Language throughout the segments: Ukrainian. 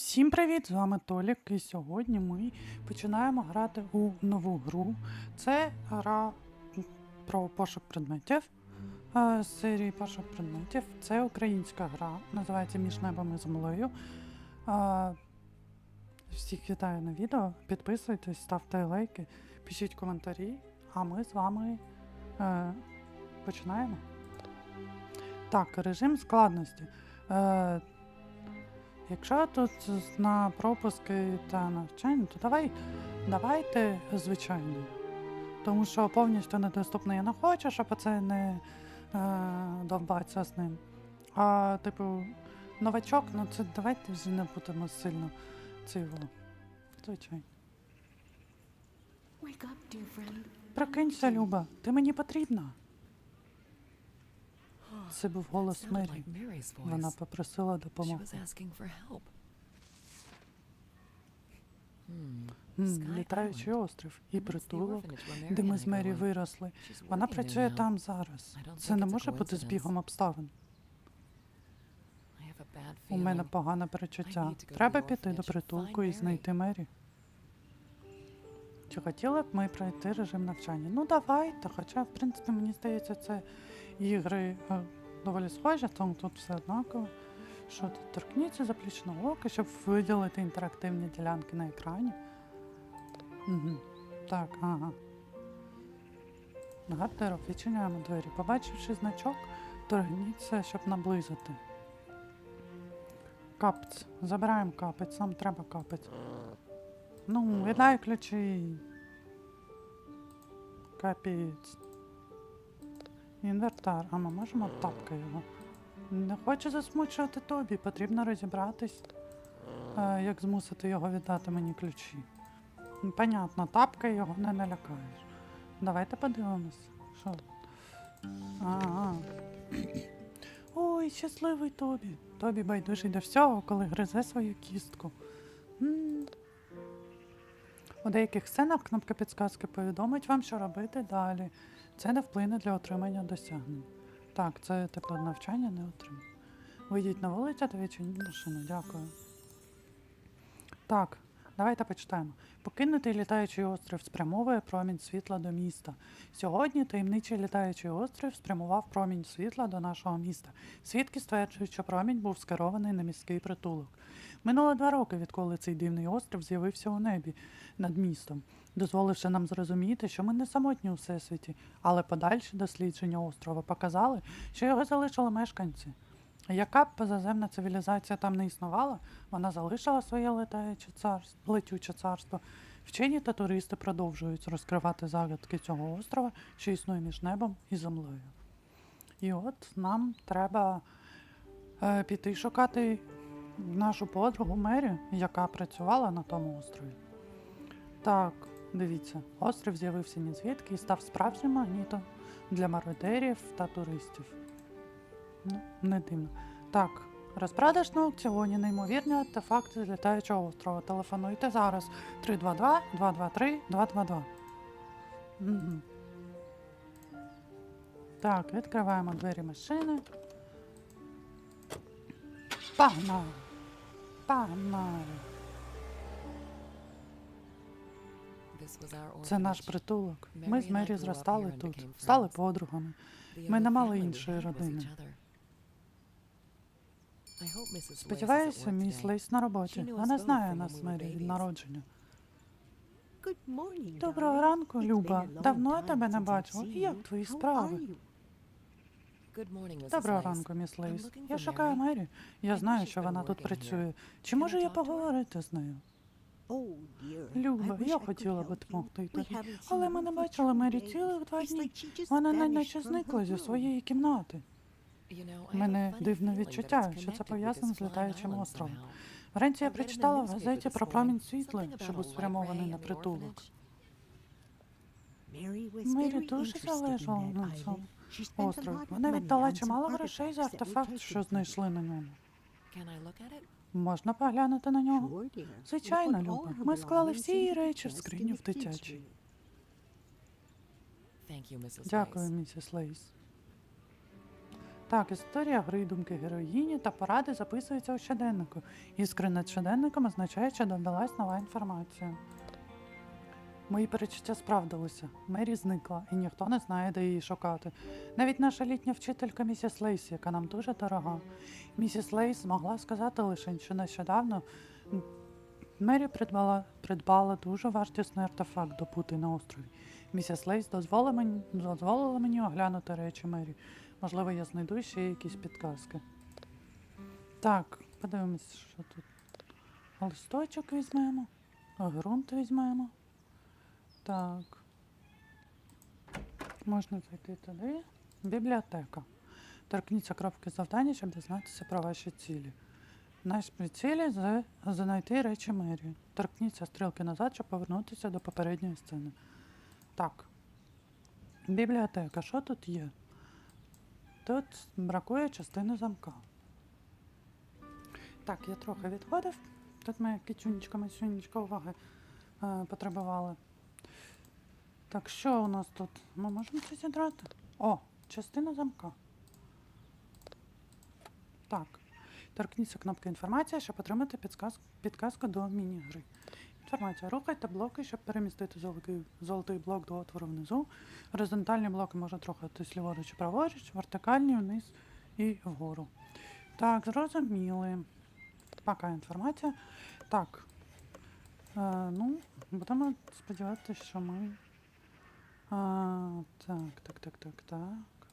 Всім привіт! З вами Толік, і сьогодні ми починаємо грати у нову гру. Це гра про пошук предметів е, з серії пошук предметів. Це українська гра, називається Між небом і землею. Е, Всіх вітаю на відео. Підписуйтесь, ставте лайки, пишіть коментарі, а ми з вами е, починаємо. Так, режим складності. Якщо тут на пропуски та навчання, то давай, давайте звичайно. Тому що повністю недоступно я не хочу, щоб це не е, довбатися з ним. А, типу, новачок, ну це давайте вже не будемо сильно цього. Звичайно. Прокинься, Люба, ти мені потрібна. Це був голос Мері. Вона попросила допомоги. Літаючий острів і притулок, де ми з Мері виросли. Вона працює там зараз. Це не може бути збігом обставин. У мене погане перечуття. Треба піти до притулку і знайти Мері. Чи хотіли б ми пройти режим навчання? Ну давайте, хоча, в принципі, мені здається, це ігри е, доволі схожі, тому тут все однаково. Що тут торкніться заплічного ока, щоб виділити інтерактивні ділянки на екрані. Угу. Так, ага. Гардероб, відчиняємо двері. Побачивши значок, торгніться, щоб наблизити. Капець. Забираємо капець, нам треба капець. Ну, віддай ключі. Капець. Інвертар. А ми можемо тапка його. Не хочу засмучувати тобі, потрібно розібратись, е, як змусити його віддати мені ключі. Понятно, тапка його не налякаєш. Давайте подивимось. Що? А-а. Ой, щасливий Тобі. Тобі байдужий до всього, коли гризе свою кістку. У деяких сценах кнопка підсказки повідомить вам, що робити далі. Це не вплине для отримання досягнень. Так, це тепло навчання не отримає. Вийдіть на вулицю та відчиніть машину. Дякую. Так, давайте почитаємо. Покинутий літаючий острів спрямовує промінь світла до міста. Сьогодні таємничий літаючий острів спрямував промінь світла до нашого міста. Свідки стверджують, що промінь був скерований на міський притулок. Минуло два роки, відколи цей дивний острів з'явився у небі над містом, дозволивши нам зрозуміти, що ми не самотні у всесвіті, але подальші дослідження острова показали, що його залишили мешканці. Яка б позаземна цивілізація там не існувала, вона залишила своє летаюче царство, летюче царство. Вчені та туристи продовжують розкривати загадки цього острова, що існує між небом і землею. І от нам треба е, піти шукати нашу подругу Мері, яка працювала на тому острові. Так, дивіться, острів з'явився ні звідки і став справжнім магнітом для мародерів та туристів. Ну, не дивно. Так, розпродаж на аукціоні неймовірні артефакти з літаючого острова. Телефонуйте зараз 322 223 222. Угу. Так, відкриваємо двері машини. Погнали! Погнали! Це наш притулок. Ми з Мері зростали тут, стали подругами. Ми не мали іншої родини. Сподіваюся, міс. Лейс на роботі. Вона знає нас Мері від народження. Доброго ранку, Люба. Давно time тебе не бачила. Як твої справи? Доброго ранку, міс Лейс. Я шукаю Мері. Я знаю, що вона тут працює. Чи можу я поговорити з нею? Oh. Люба, я хотіла би допомогти тобі. Але ми не бачили Мері цілих два дні. Вона наче зникла зі своєї кімнати. У мене дивне відчуття, що це пов'язано з літаючим островом. Вранці я прочитала в газеті про промінь світла, що був спрямований на притулок. Мері дуже залежала на цьому острові. Вона віддала чимало грошей за артефакт, що знайшли на ньому. Можна поглянути на нього? Звичайно, Люба. Ми склали всі її речі в скриню в дитячій. Дякую, місіс Лейс. Так, історія гри, думки героїні та поради записуються у щоденнику. Іскри над щоденником означає, що додалась нова інформація. Мої перечуття справдилися. Мері зникла, і ніхто не знає, де її шукати. Навіть наша літня вчителька місіс Лейсі, яка нам дуже дорога. Місіс Лейс змогла сказати лише, що нещодавно Мері придбала, придбала дуже вартісний артефакт добутий на острові. Місіс Лейс дозволила мені, дозволила мені оглянути речі Мері. Можливо, я знайду ще якісь підказки. Так, подивимось, що тут. Листочок візьмемо, ґрунт візьмемо. Так. Можна зайти туди. Бібліотека. Торкніться кропки завдання, щоб дізнатися про ваші цілі. Наші цілі знайти речі Мері. Торкніться стрілки назад, щоб повернутися до попередньої сцени. Так. Бібліотека. Що тут є? Тут бракує частини замка. Так, я трохи відходив. Тут моя кичунечка, масюнечка уваги е, потребували. Так, що у нас тут? Ми можемо це зідрати? О, частина замка. Так. Торкніться кнопки інформація, щоб отримати підсказ... підказку до міні-гри. Інформація. Рухайте блоки, щоб перемістити золотий, золотий блок до отвору внизу. Горизонтальні блоки можуть рухатись ліворуч і праворуч, вертикальні вниз і вгору. Так, зрозуміли. Пока інформація. Так. Е, ну, будемо сподіватися, що ми. А, так, так, так, так, так.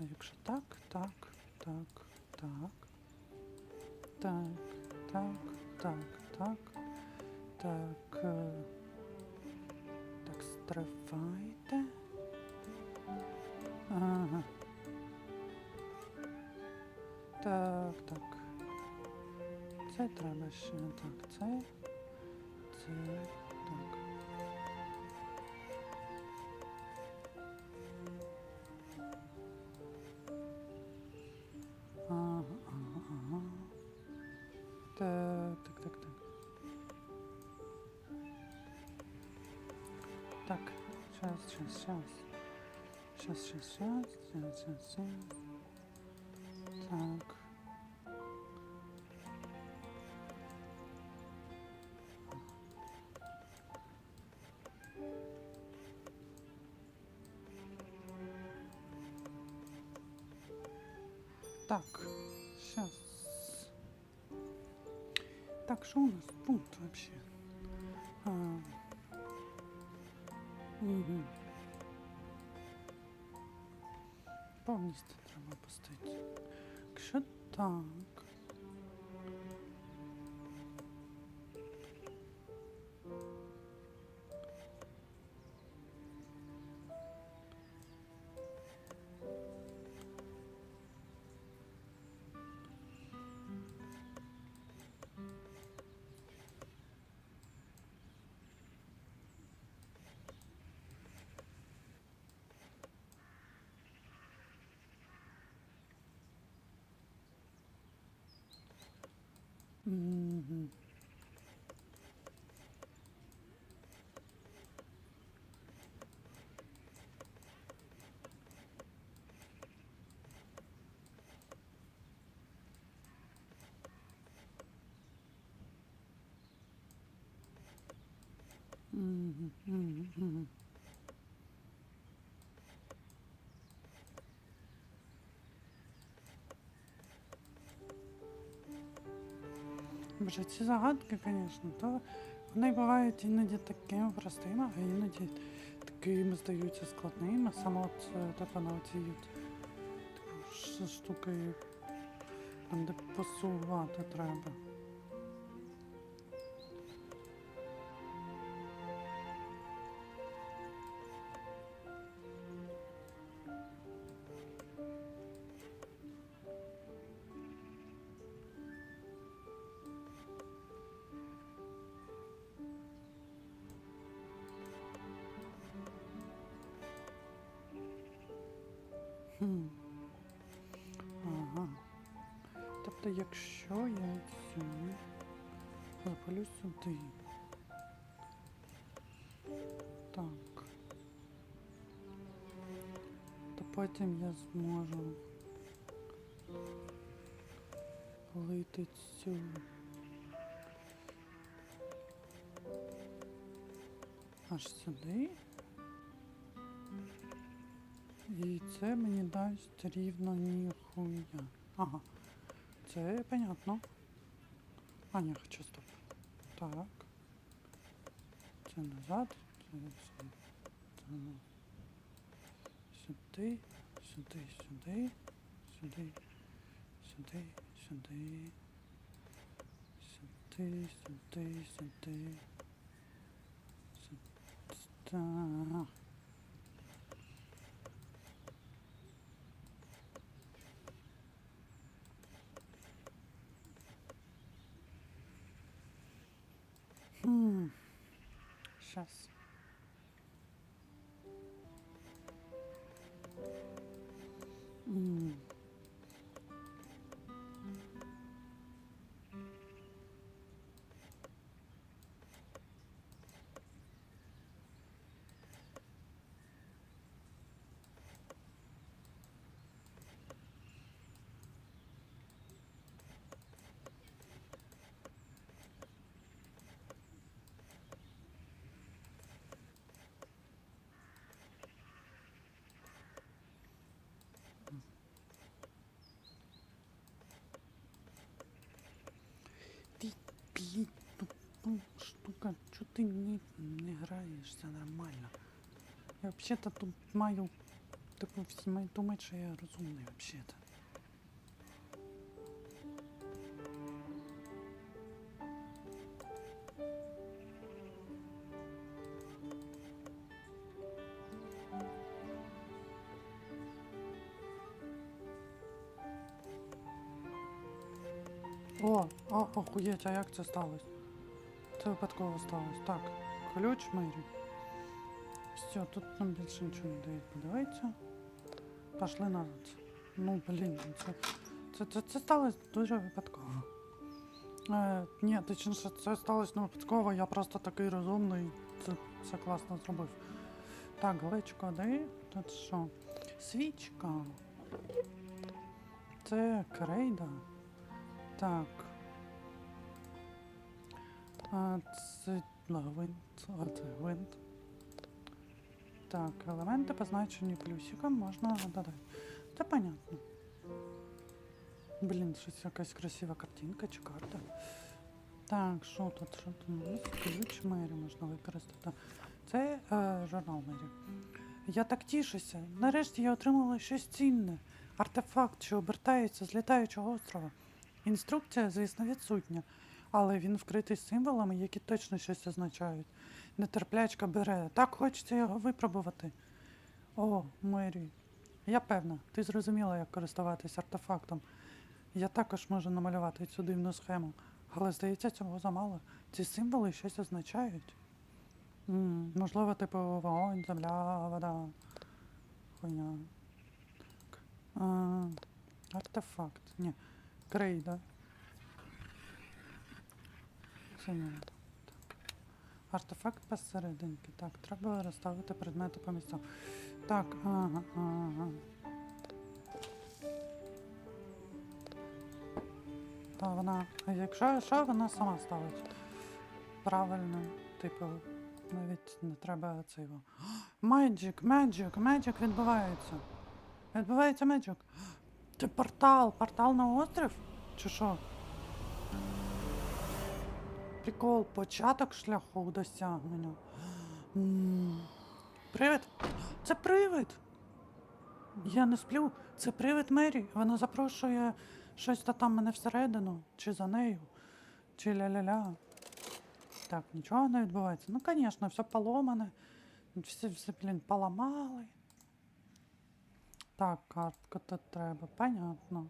А якщо так, так, так, так. Так, так, так, так. Так. е, Так, стривайте. Ага. Так, так. Це треба ще. Так, це. Це. Сейчас, сейчас, сейчас. Сейчас, сейчас, сейчас, сейчас, сейчас, сейчас. Так. Так, сейчас. Так, что у нас тут вообще? А, угу. Повністю треба пустити. Якщо так. 嗯嗯嗯嗯嗯嗯嗯。Боже, ці загадки, звісно, то вони бувають іноді такими простими, а іноді такими здаються складними. Саме от е, цієї оці типу, штуки, там де посувати треба. Ага. Тобто, якщо я цю запалю сюди. Так. То потім я зможу лити цю. Аж сюди. І це мені дасть рівно ніхуя. Ага. Це понятно. А, ні, хочу стоп. Так. Це назад. Це сюди. Сюди. Сюди, сюди. Сюди. Сюди, сюди. Сюди, сюди, сюди. Сюди. Хм. Сейчас. М. что ты не, не граєшся нормально? Я вообще-то тут маю, типу, всі мають я розумний вообще-то. О, о, охуєть, а як це сталося? Це випадково сталося. Так, ключ мирі. Все, тут нам більше нічого не дають подивитися. Пошли назад. Ну, блін, це, це, це, це сталося дуже випадково. Е, ні, точніше, це сталося не випадково, я просто такий розумний, це, це класно зробив. Так, глечко, де? Тут що? Свічка. Це крейда. Так. А, це. Так, елементи позначені плюсиком можна додати. Це понятно. Блін, щось якась красива картинка чи карта. Так, що тут? Що тут у нас? Ключ мері можна використати. Це е, журнал мері. Я так тішуся. Нарешті я отримала щось цінне. Артефакт, що обертається з літаючого острова. Інструкція, звісно, відсутня, але він вкритий символами, які точно щось означають. Нетерплячка бере. Так хочеться його випробувати. О, Мері, я певна, ти зрозуміла, як користуватись артефактом. Я також можу намалювати цю дивну схему, але здається, цього замало. Ці символи щось означають. м можливо, типу вогонь, земля, вода. Хуйня. А, артефакт. Ні. Крейда. Це. Так. Артефакт посерединки. Так, треба розставити предмети по місцям. Так, ага, ага. Та вона. Якщо що, вона сама ставить. Правильно, типу, навіть не треба цього. Меджик, меджик, меджик відбувається. Відбувається меджик. Це портал, портал на острів? Чи що? Прикол, початок шляху досягнення. Привид! Це привид! Я не сплю. Це привид Мері. Вона запрошує щось та там мене всередину, чи за нею, чи ля-ля-ля. Так, нічого не відбувається. Ну, звісно, все поломане. Все, все, блін, поламали. Так, картка тут треба, понятно.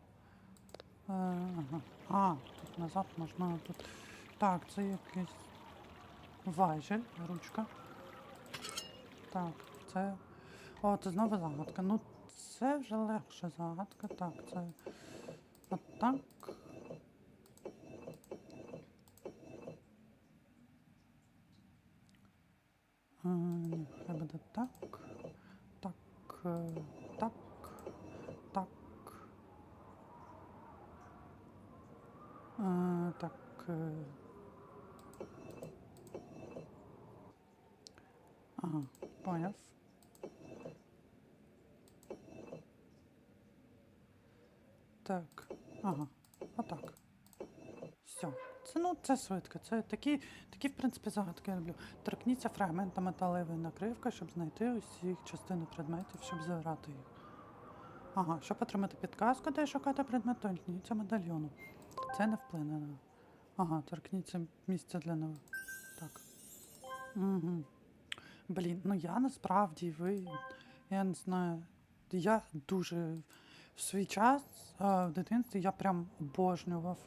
Е, ага. А, тут назад можна тут. Так, це якийсь важель, ручка. Так, це. О, це знову загадка. Ну, це вже легше загадка. Так, це. Отак. Е, ні, буде так. Так. Так. Так. е. Ага, поняв. Так, ага, отак. Все. Це ну це швидко. Це такі, такі, в принципі, загадки я люблю. Торкніться фрагмента металевої накривки, щоб знайти усі частини предметів, щоб забрати їх. Ага, щоб отримати підказку, де шукати предмет, торкніться медальйону. Це не вплине на. Ага, торкніться місце для нових. Так. Угу. Блін, ну я насправді ви. Я не знаю. Я дуже в свій час в дитинстві я прям обожнював.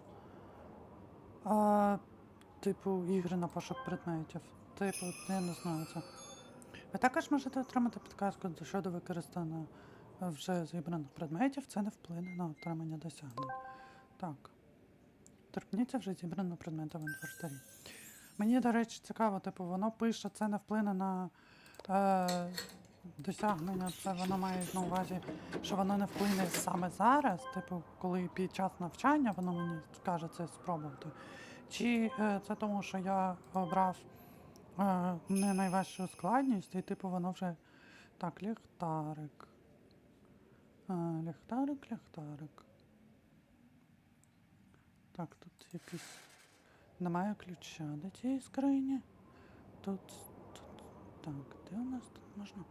А, типу, ігри на пошук предметів. Типу, я не знаю це. Ви також можете отримати підказку щодо використання вже зібраних предметів. Це не вплине на отримання досягнень. Так. Торкніться вже зібраного предмета в інвентарі. Мені, до речі, цікаво, типу, воно пише, це не вплине на е, досягнення. Це воно має на увазі, що воно не вплине саме зараз, типу, коли під час навчання воно мені скаже це спробувати. Чи е, це тому, що я обрав е, не найважчу складність, і типу воно вже. Так, ліхтарик. Е, ліхтарик, ліхтарик. Так, тут якийсь. Немає ключа до цієї скрині. Тут, тут. Так, де у нас тут можна?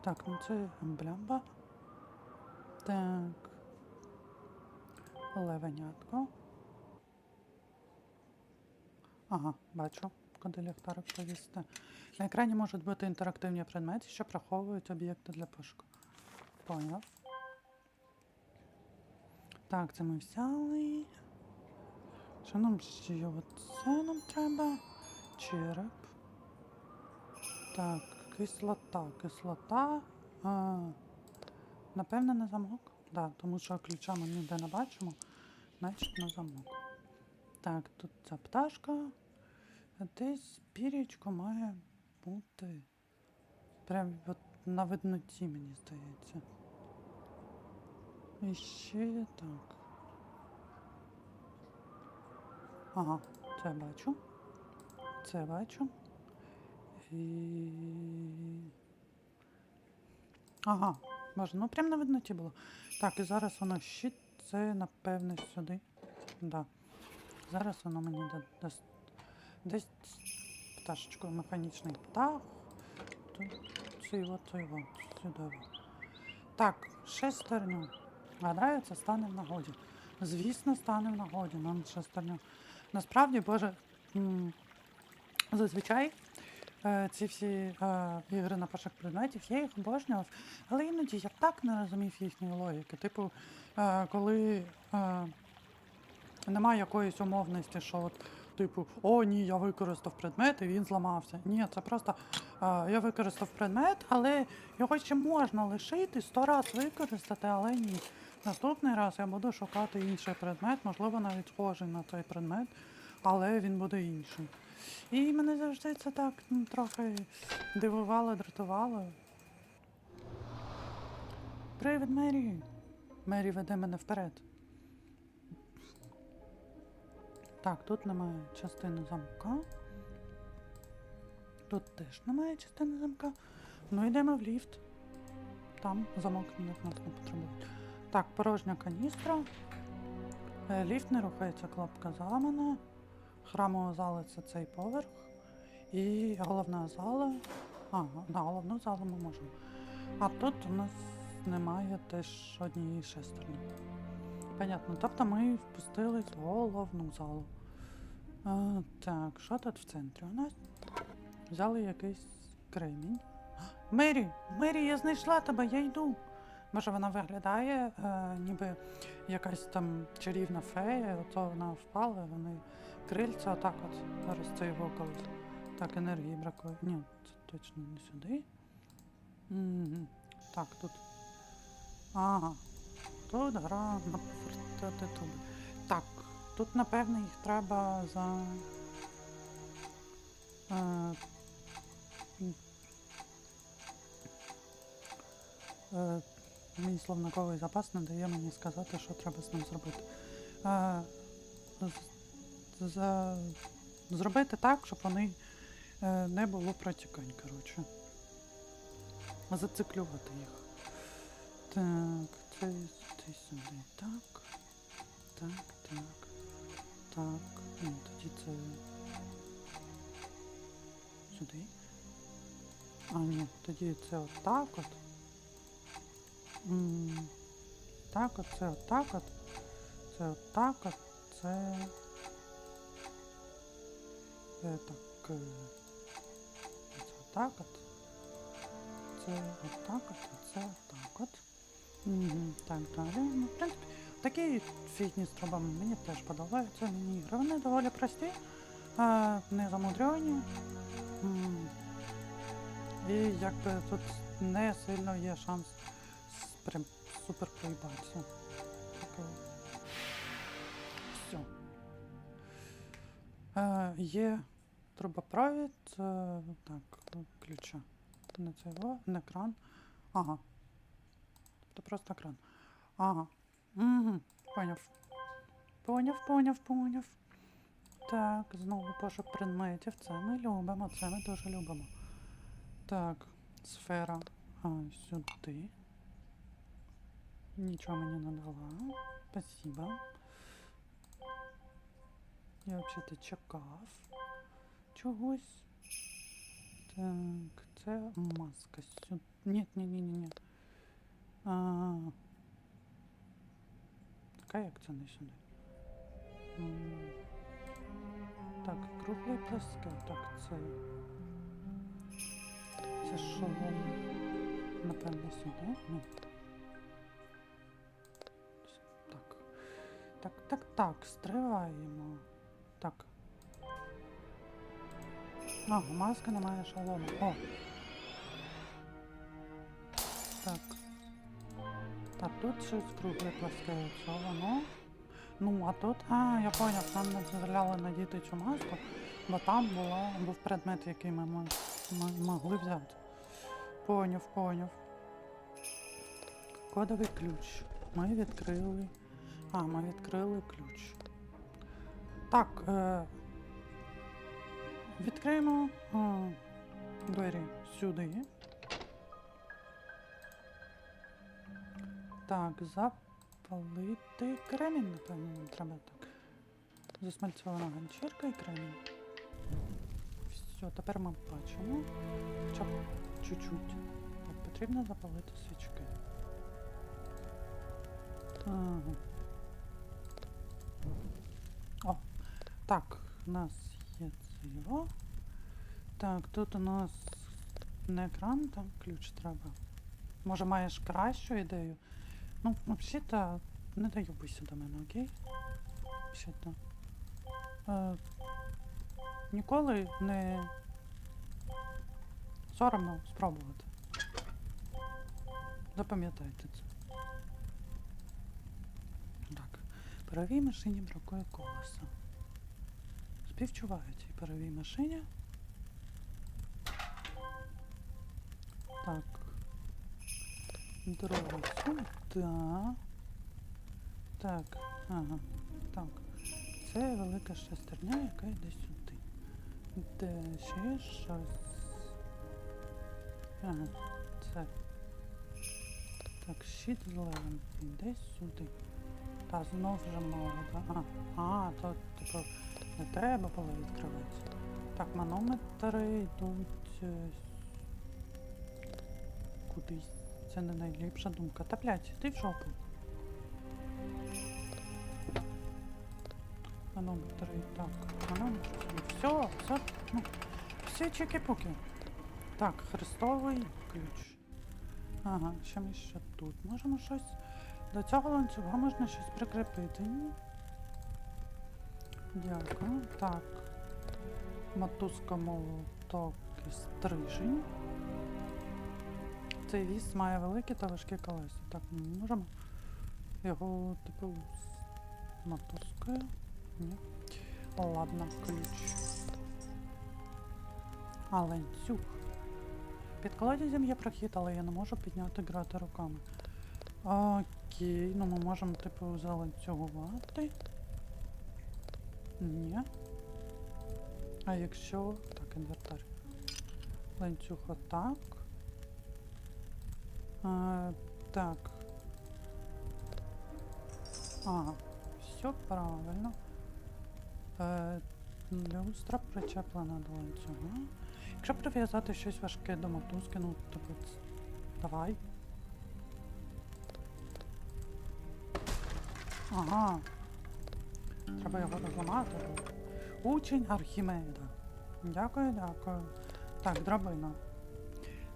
Так, ну це блямба. Так. Левенятко. Ага, бачу, куди ліхтарик повісти. На екрані можуть бути інтерактивні предмети, що приховують об'єкти для пошуку. Поняв. Так, це ми взяли. Що нам ще? Оце нам треба. Череп. Так, кислота. Кислота. А, напевне, на замок. Да, тому що ключа ми ніде не бачимо. Значить на замок. Так, тут ця пташка. Десь пірічко має бути. Прям от на видноті, мені здається. І ще так. Ага, це бачу. Це бачу. Ага, може, ну прям на видноті було. Так, і зараз воно щит, це напевне сюди. Да. Зараз воно мені да- дасть десь пташечкою механічний птах. Тут от, цей от, сюди. Так, шестерню. Це стане в нагоді. Звісно, стане в нагоді нам шестерню. Насправді, Боже, зазвичай ці всі е, ігри на пошук предметів, я їх обожнював, але іноді я так не розумів їхньої логіки. Типу, е, коли е, немає якоїсь умовності, що от, типу, о, ні, я використав предмет і він зламався. Ні, це просто е, я використав предмет, але його ще можна лишити, сто раз використати, але ні. Наступний раз я буду шукати інший предмет, можливо, навіть схожий на цей предмет, але він буде інший. І мене завжди це так ну, трохи дивувало, дратувало. Привід, Мері! Мері веде мене вперед. Так, тут немає частини замка. Тут теж немає частини замка. Ну йдемо в ліфт. Там замок не- нас не потребує. Так, порожня каністра. Е, Ліфт не рухається, кнопка зламана. Храмова зала це цей поверх. І головна зала. А, на головну залу ми можемо. А тут у нас немає теж однієї шестерні. Понятно. Тобто ми впустились в головну залу. А, так, що тут в центрі у нас? Взяли якийсь кремінь. Мері! Мері, я знайшла тебе, я йду. Може, вона виглядає, е, ніби якась там чарівна фея, ото вона впала, вони крильця отак от розцейвокали. Так, енергії бракує. Ні, це точно не сюди. Мгм. Так, тут. Ага. Тут гра на повертати. Так, тут, напевне, їх треба за. Е, е, мій словниковий запас не дає мені сказати, що треба з ним зробити. Е, з- за... зробити так, щоб вони е, не було протікань, коротше. Зациклювати їх. Так, це ти сюди. Так. Так, так. Так. Ні, тоді це. Сюди. А, ні, тоді це отак от. Так от, це отак от. Це отак от. Це. Так. е, Це отак от. Це отак от, це отак от. Так далі. Ну, в принципі, такі фітні строба мені теж подобаються. Мені ігри. Вони доволі прості, не замудрені. І якби тут не сильно є шанс прям супер проїбатися. Все. Е, є трубопровід. Так, ключа. Не цього, не кран. Ага. Тобто просто кран. Ага. Угу. Поняв. Поняв, поняв, поняв. Так, знову пошук предметів. Це ми любимо, це ми дуже любимо. Так, сфера. А, сюди. Нічого мені не дала. Спасибо. Я взагалі чекав чогось. Так, це маска сюди. Ні, ні, ні, ні, ні. А, така як це не сюди. Так, круглий плоске. Так, це. Це шолом. Напевно, сюди. Ні. Так, так, так, стриваємо. Так. А, маска не має шолому. О. Так. А тут щось кругле. Що воно? Ну, а тут. А, я поняв, нам не дозволяли надіти цю маску, бо там була, був предмет, який ми, мо- ми могли взяти. Поняв, поняв. Кодовий ключ. Ми відкрили. А, ми відкрили ключ. Так, е... відкриємо е... двері сюди. Так, запалити кремінь, напевно, треба так. Засмальцьована ганчірка і кремінь. Все, тепер ми бачимо. Хоча б чуть-чуть. Потрібно запалити свічки. Ага. Так, у нас є цього. Так, тут у нас не екран, там ключ треба. Може маєш кращу ідею? Ну, взагалі-то не доюбуйся до мене, окей? Взагалі-то. Е, ніколи не соромно спробувати. Запам'ятайте це. Так. Паровій машині бракує колеса. Співчуваю цій паровій машині. Так. Дорога сюди. Так, ага. Так. Це велика шестерня, яка йде сюди. Де ще щось. Ага, це. Так, щит з левом. Йде сюди. Та знов вже мало? А, а, то, типу, не треба було відкривати. Так, манометри йдуть е, кудись. Це не найліпша думка. Та блядь, ти в жопу. Манометри, так, манометри. Все, все, ну, всі чики-пуки. Так, хрестовий ключ. Ага, що ми ще тут? Можемо щось. До цього ланцюга можна щось прикріпити. Дякую. Так. Мотузка молоток і стрижень. Цей віз має великі та важкі колеса. Так, ми можемо його типу з мотузкою. Ні. Ладно, ключ. А, ланцюг. Під колодязем є прохід, але я не можу підняти грати руками. Окей, ну ми можемо, типу, заланцюгувати. Ні. А якщо. Так, інвентар. Ланцюг отак. А, так. Ага, все правильно. Е, люстра причеплена до ланцюга. Якщо прив'язати щось важке до мотузки, ну, типу, ц- давай. Ага. Треба його розламати. Учень Архімеда. Дякую, дякую. Так, драбина.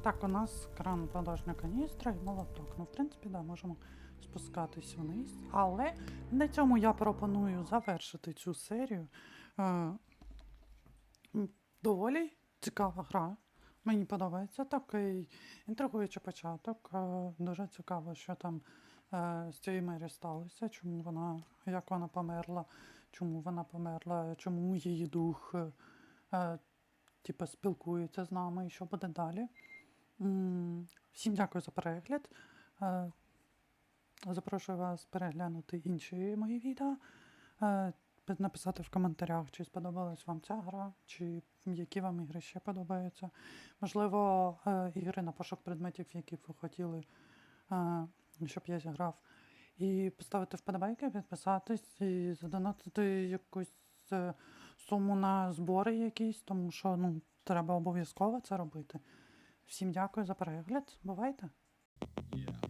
Так, у нас кран продажня каністра і молоток. Ну, в принципі, да, можемо спускатись вниз. Але на цьому я пропоную завершити цю серію. Е, доволі цікава гра. Мені подобається такий інтригуючий початок. Е, дуже цікаво, що там з цією Мері сталося, чому вона, як вона померла, чому вона померла, чому її дух е, е, типу, спілкується з нами і що буде далі. Всім дякую за перегляд. Е, Запрошую вас переглянути інші мої відео. Е, Написати в коментарях, чи сподобалась вам ця гра, чи які вам ігри ще подобаються. Можливо, е, ігри на пошук предметів, які б ви хотіли, е, щоб я зіграв. І поставити вподобайки, підписатись і задонатити якусь е, суму на збори якісь, тому що ну, треба обов'язково це робити. Всім дякую за перегляд. Бувайте! Yeah.